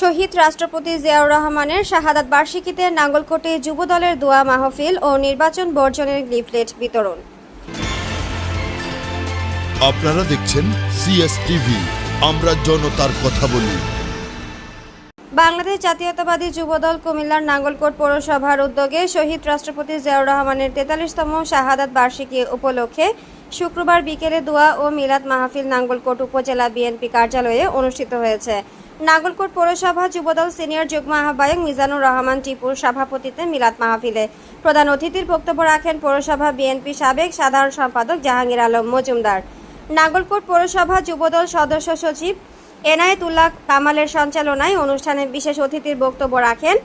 শহীদ রাষ্ট্রপতি জিয়াউর রহমানের শাহাদাত বার্ষিকীতে নাঙ্গলকোটে যুবদলের দোয়া মাহফিল ও নির্বাচন বর্জনের লিফলেট বিতরণ। আপনারা দেখছেন সিএস টিভি আমরা জনতার কথা বলি। বাংলাদেশ জাতীয়তাবাদী যুবদল কুমিল্লার নাঙ্গলকোট পৌরসভার উদ্যোগে শহীদ রাষ্ট্রপতি জিয়াউর রহমানের তেতাল্লিশতম শাহাদাত বার্ষিকী উপলক্ষে শুক্রবার বিকেলে দোয়া ও মিলাদ মাহফিল নাঙ্গলকোট উপজেলা বিএনপি কার্যালয়ে অনুষ্ঠিত হয়েছে। নাঙ্গলকোট পৌরসভা যুবদল সিনিয়র যুগ্ম আহ্বায়ক মিজানুর রহমান টিপুর সভাপতিত্বে মিলাদ মাহফিলে। প্রধান অতিথির বক্তব্য রাখেন পৌরসভা বিএনপি সাবেক সাধারণ সম্পাদক জাহাঙ্গীর আলম মজুমদার। নাগলকোট পৌরসভা যুবদল সদস্য সচিব এনায়েতুল্লাহ কামালের সঞ্চালনায় অনুষ্ঠানে বিশেষ অতিথির বক্তব্য রাখেন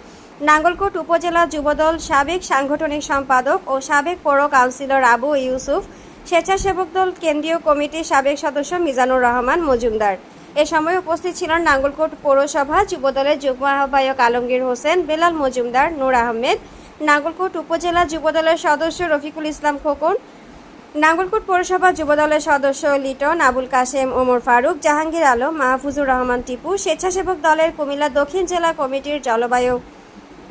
নাঙ্গলকোট উপজেলা যুবদল সাবেক সাংগঠনিক সম্পাদক ও সাবেক পৌর কাউন্সিলর আবু ইউসুফ, স্বেচ্ছাসেবক দল কেন্দ্রীয় কমিটির সাবেক সদস্য মিজানুর রহমান মজুমদার। এ সময় উপস্থিত ছিলেন নাঙ্গলকোট পৌরসভা যুবদলের যুগ্ম আহ্বায়ক আলমগীর হোসেন, বেলাল মজুমদার, নূর আহমেদ, নাঙ্গলকোট উপজেলা যুবদলের সদস্য রফিকুল ইসলাম খোকন, নাঙ্গলকোট পৌরসভা যুবদলের সদস্য লিটন, আবুল কাশেম, ওমর ফারুক, জাহাঙ্গীর আলম, মাহফুজুর রহমান টিপু, স্বেচ্ছাসেবক দলের কুমিল্লা দক্ষিণ জেলা কমিটির জলবায়ু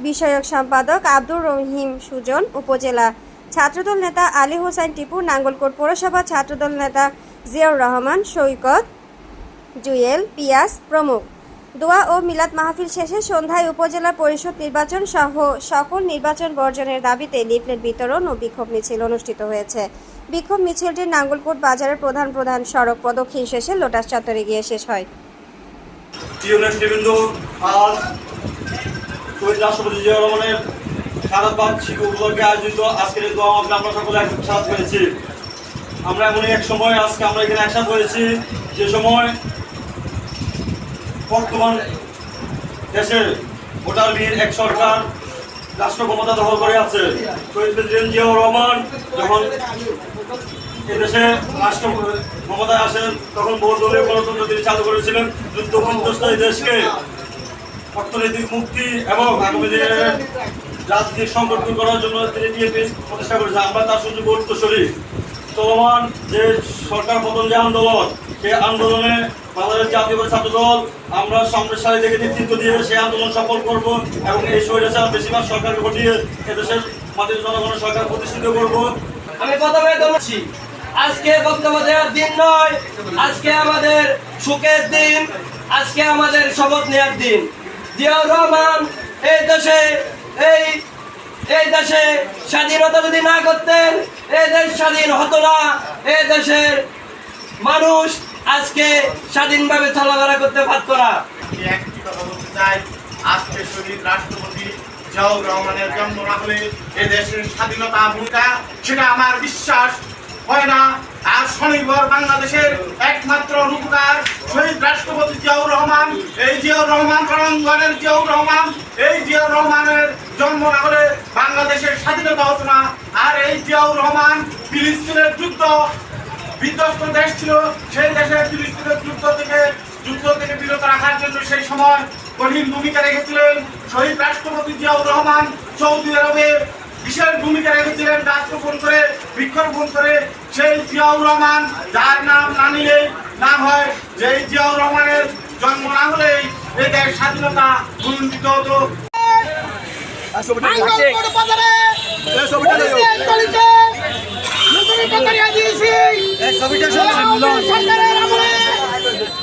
বিষয়ক সম্পাদক আব্দুর রহিম সুজন, উপজেলা ছাত্রদল নেতা আলী হোসেন টিপু, নাঙ্গলকোট পৌরসভা ছাত্রদল নেতা জিয়াউর রহমান, সৈকত জুয়েল পিয়াস প্রমুখ। দোয়া ও মিলাদ মাহফিল শেষে সন্ধ্যায় উপজেলা পরিষদ নির্বাচন সহ সকল নির্বাচন বর্জনের দাবিতে লিফলেট বিতরণ ও বিক্ষোভ মিছিল অনুষ্ঠিত হয়েছে। বিক্ষোভ মিছিলটি নাঙ্গলকোট বাজারের প্রধান প্রধান সড়ক প্রদক্ষিণ শেষে লোটাস চত্বরে গিয়ে শেষ হয়। আমরা আমরা এমনই এক সময় আজকে আমরা এখানে একসাথ হয়েছি। যে সময় বর্তমান দেশে দেশের ভোটারবিহীন এক সরকার রাষ্ট্র ক্ষমতা দখল করে আছে। শহীদ প্রেসিডেন্ট জিয়াউর রহমান যখন এদেশে রাষ্ট্র ক্ষমতায় আসেন, তখন বহুদলীয় গণতন্ত্র তিনি চালু করেছিলেন। যুদ্ধ বিধ্বস্ত এই দেশকে অর্থনৈতিক মুক্তি এবং আগামী দিনে রাজনৈতিক সংকট দূর করার জন্য তিনি বিএনপি প্রতিষ্ঠা করেছেন। আমরা তার সুযোগ উত্তরসূরি চলমান যে সরকার পতন যে আন্দোলন, সেই আন্দোলনে বাংলাদেশ জাতীয় ছাত্র দল আমরা সামনের সারি থেকে নেতৃত্ব দিয়ে সেই আন্দোলন সফল করব এবং এই স্বৈরাচার বেশিরভাগ সরকারকে ঘটিয়ে এদেশের মাটির জনগণের সরকার প্রতিষ্ঠিত করব। আমি প্রথমে বলছি, আজকে বক্তব্য দেওয়ার দিন নয়, আজকে আমাদের সুখের দিন, আজকে আমাদের শপথ নেওয়ার দিন। জিয়াউর রহমান, এই দেশে, এই এই দেশে স্বাধীনতা যদি না করতেন এই দেশ স্বাধীন হতো না এই দেশের মানুষ আজকে স্বাধীনভাবে চলাফেরা করতে পারতো না আজকে শহীদ রাষ্ট্রপতি জিয়াউর রহমানের জন্ম হলে এ দেশের স্বাধীনতা ভূমিকা, সেটা আমার বিশ্বাস হয় না। আর স্বনির্ভর বাংলাদেশের একমাত্র রূপকার শহীদ রাষ্ট্রপতি জিয়াউর রহমান। এই জিয়াউর রহমান রণাঙ্গনের জিয়াউর রহমান, এই জিয়াউর রহমানের জন্ম না হলে বাংলাদেশের স্বাধীনতা হতো না। আর এই জিয়াউর রহমান ফিলিস্তিনের যুদ্ধ বিধ্বস্ত দেশ ছিল সেই দেশে ফিলিস্তিনের যুদ্ধ থেকে যুদ্ধ থেকে বিরত রাখার জন্য সেই সময় কঠিন ভূমিকা রেখেছিলেন শহীদ রাষ্ট্রপতি জিয়াউর রহমান। সৌদি আরবে বিশেষ ভূমিকা রেখেছিলেন রাষ্ট্রপণ করে বৃক্ষরোপণ করে সেই জিয়াউর রহমান যার নাম না নিলেই নাম হয়। যে এই জিয়াউর রহমানের জন্ম না হলেই এই দেশ স্বাধীনতা ভূমিত হতো। নাঙ্গলকোট সরকারের আমলে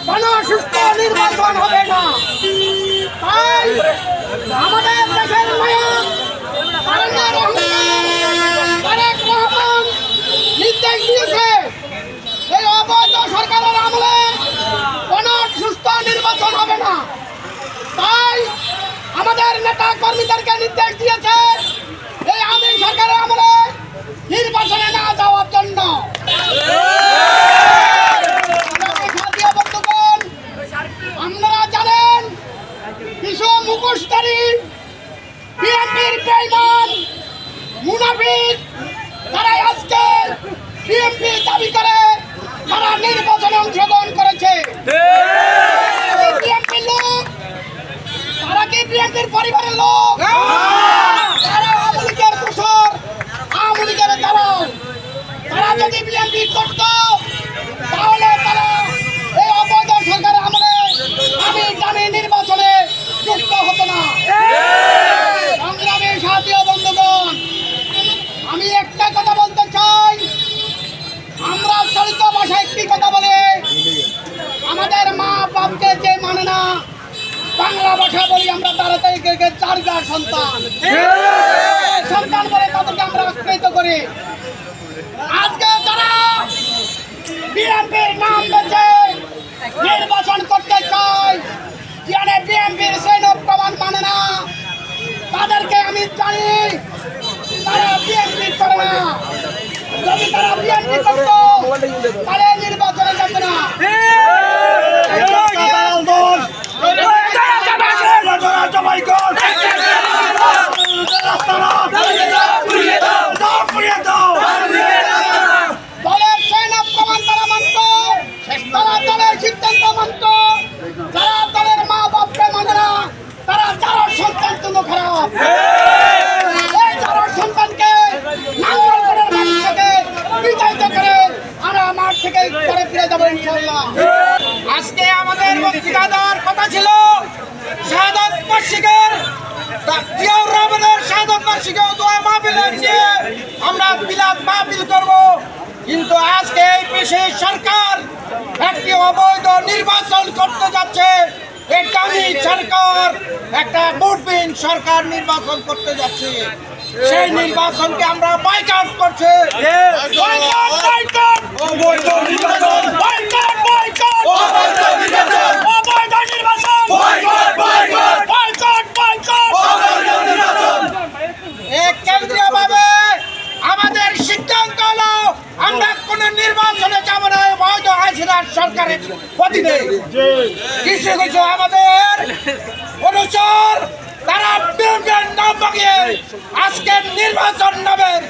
কোনো সুস্থ নির্বাচন হবে না। তাই আমাদের দেশের নায়ক তারেক রহমান নির্দেশ দিয়েছে এই অবৈধ সরকারের আমলে কোনো সুস্থ নির্বাচন হবে না। তাই আমাদের নেতা কর্মীদেরকে নির্দেশ দিয়েছে ঠিক করত তাহলে তারা এই অবৈধ সরকারের আমলে আমি দামি নির্বাচনে যুক্ত হতো না। সংগ্রামী সাথী বন্ধুগণ আমি একটা কথা বলতে চাই। আমরা চলিত ভাষায় একটি কথা বলে? আমাদের মা বাপকে যে মানে না বাংলা ভাষা বলি আমরা তারা তাদেরকে চারগার সন্তান। হ্যাঁ। সন্তান বলে তাদেরকে আমরা আক্রান্ত করি। আজকে যারা বিএনপির নাম বেছে নির্বাচন করতে চায় যারা বিএনপির সৈনিক প্রমাণ মানে না, তাদেরকে আমি জানি, তারা বিএনপি করে না। যদি তারা বিএনপি করতো, তাহলে নির্বাচনে যেত না দলের সৈনিক প্রমাণ তারা মানত তারা দলের সিদ্ধান্ত মানত যারা দলের মা বাপকে মানে না তারা যারা সন্তান তুলো খারাপ এই যারা সন্তানকে নাঙ্গল করে মাঠ থেকে বিতাড়িত করে আমরা মাঠ থেকে ঘরে ফিরে যাব ইনশাল্লাহ আজকে আমাদের বক্তৃতা কথা ছিল, শাহাদত বার্ষিকের। জিয়াউর রহমানের শাহাদত বার্ষিকে দোয়া মাহফিল নিয়ে আমরা বিলাত মাহফিল করব। কিন্তু আজকে এই বিশেষ সরকার একটি অবৈধ নির্বাচন করতে যাচ্ছে। এই সরকার, একটা ভোটবিহীন সরকার নির্বাচন করতে যাচ্ছে। সেই নির্বাচনকে আমরা বাইকাট করছে। কেন্দ্রীয়ভাবে আমাদের সিদ্ধান্ত হলো আমরা কোন নির্বাচনে যাব না বৈধ হাসিনার সরকারের অধীনে কিছু কিছু আমাদের অনুচর বিএনপির নাম বাগিয়ে আজকের নির্বাচন নামের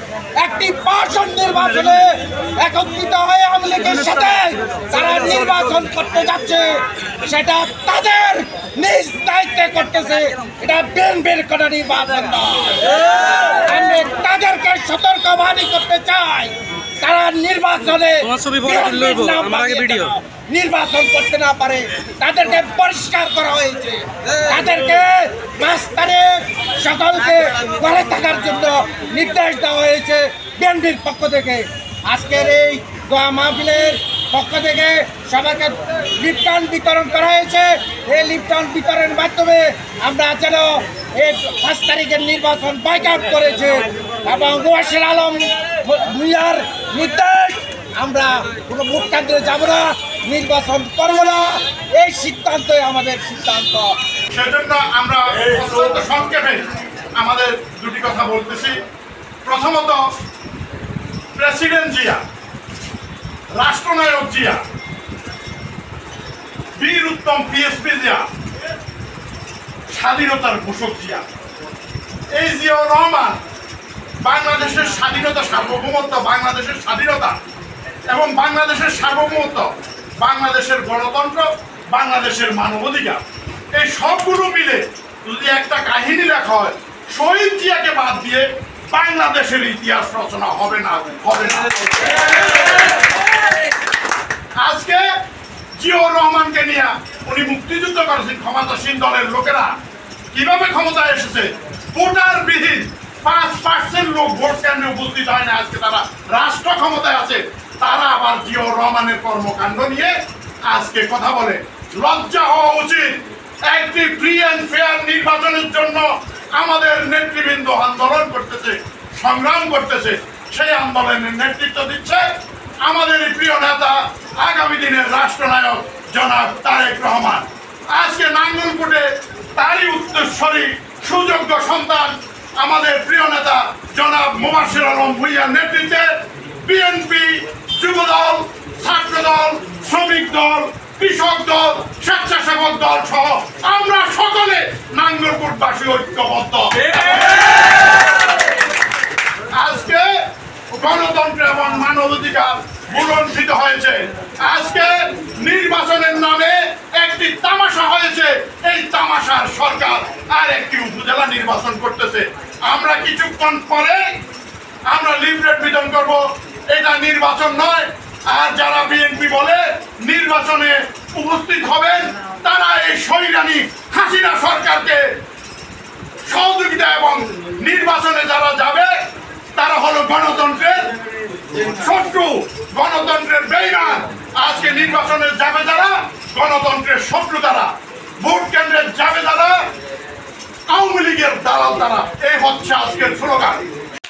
একটি পার্সন নির্বাচনে একত্রিত হয়ে আওয়ামী লীগের সাথে তারা নির্বাচন করতে যাচ্ছে। সেটা তাদের নিজ দায়িত্বে করতেছে। এটা বিএনপির কোন নির্বাচন আমি তাদেরকে সতর্ক বাণী করতে চাই। তারা নির্বাচনে যেন নির্বাচন করতে না পারে, তাদেরকে পরিষ্কার করা হয়েছে। তাদেরকে পাঁচ তারিখ সকলকে ঘরে থাকার জন্য নির্দেশ দেওয়া হয়েছে বিএনপির পক্ষ থেকে। আজকের এই দোয়া মাহফিলের পক্ষ থেকে সবাইকে লিপটন বিতরণ করা হয়েছে। এই লিপটন বিতরণের মাধ্যমে আমরা যেন এই পাঁচ তারিখের নির্বাচন বাইকআউট করেছে এবং ওয়াসির আলম ভুইয়ার নির্দেশ আমরা কোনো ভোট কেন্দ্রে যাব না। নির্বাচন করব না। এই সিদ্ধান্তই আমাদের সিদ্ধান্ত। সেজন্য আমরা সংক্ষেপে আমাদের দুটি কথা বলতেছি। প্রথমত, প্রেসিডেন্ট জিয়া, রাষ্ট্রনায়ক জিয়া, বীর উত্তম পিএসপি জিয়া, স্বাধীনতার ঘোষক জিয়া। এই জিয়াউর রহমান বাংলাদেশের স্বাধীনতা সার্বভৌমত্ব, বাংলাদেশের স্বাধীনতা এবং বাংলাদেশের সার্বভৌমত্ব বাংলাদেশের গণতন্ত্র, বাংলাদেশের মানবাধিকার। এই সবগুলো মিলে যদি একটা কাহিনী লেখা হয়, শহীদ জিয়াকে বাদ দিয়ে বাংলাদেশের ইতিহাস রচনা হবে না হবে না। আজকে জিয়াউর রহমানকে নিয়ে উনি মুক্তিযুদ্ধ করেছেন ক্ষমতাসীন দলের লোকেরা। কীভাবে ক্ষমতায় এসেছে? ভোটার বিহীন পাঁচ পার্সেন্ট লোক ভোট কেন্দ্রে উপস্থিত হয় না? আজকে তারা রাষ্ট্র ক্ষমতায় আছে। তারা আবার জিয়াউর রহমানের কর্মকাণ্ড নিয়ে আজকে কথা বলে। লজ্জা হওয়া উচিত। একটি ফ্রি অ্যান্ড ফেয়ার নির্বাচনের জন্য আমাদের নেতৃবৃন্দ আন্দোলন করতেছে, সংগ্রাম করতেছে, সেই আন্দোলনের নেতৃত্ব দিচ্ছে আমাদের প্রিয় নেতা, আগামী দিনের রাষ্ট্রনায়ক জনাব তারেক রহমান। আজকে নাঙ্গলকোটে তারই উত্তরস্বরী, সুযোগ্য সন্তান আমাদের প্রিয় নেতা জনাব মুবাসির আলম ভুইয়ার নেতৃত্বে বিএনপি যুবদল, ছাত্রদল, শ্রমিক দল, কৃষক দল, স্বেচ্ছাসেবক দল সহ আমরা সকলে নাঙ্গলকোটবাসী ঐক্যবদ্ধ। আজকে গণতন্ত্র এবং মানবাধিকার বুলঞ্চিত হয়েছে। আজকে নির্বাচনের নামে একটি তামাশা হয়েছে। এই তামাশার সরকার আর একটি উপজেলা নির্বাচন করতেছে। আমরা কিছুক্ষণ পরে আমরা লিফলেট বিতরণ করব। এটা নির্বাচন নয়। আর যারা বিএনপি বলে নির্বাচনে উপস্থিত হবেন, তারা এই শৈরানি হাসিনা সরকারকে সহযোগিতা এবং নির্বাচনে যারা যাবে, তারা হলো গণতন্ত্রের শত্রু, গণতন্ত্রের বেইমান। আজকে নির্বাচনে যাবে যারা, গণতন্ত্রের শত্রু তারা। ভোট কেন্দ্রে যাবে যারা, আওয়ামী লীগের দালাল তারা। এই হচ্ছে আজকের স্লোগান।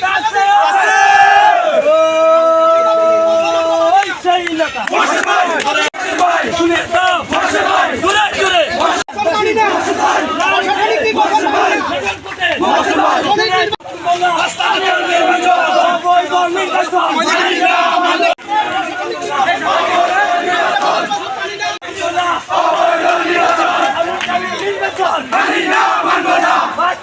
মানি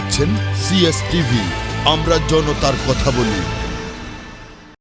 দেখছেন সিএস টিভি আমরা জনতার কথা বলি।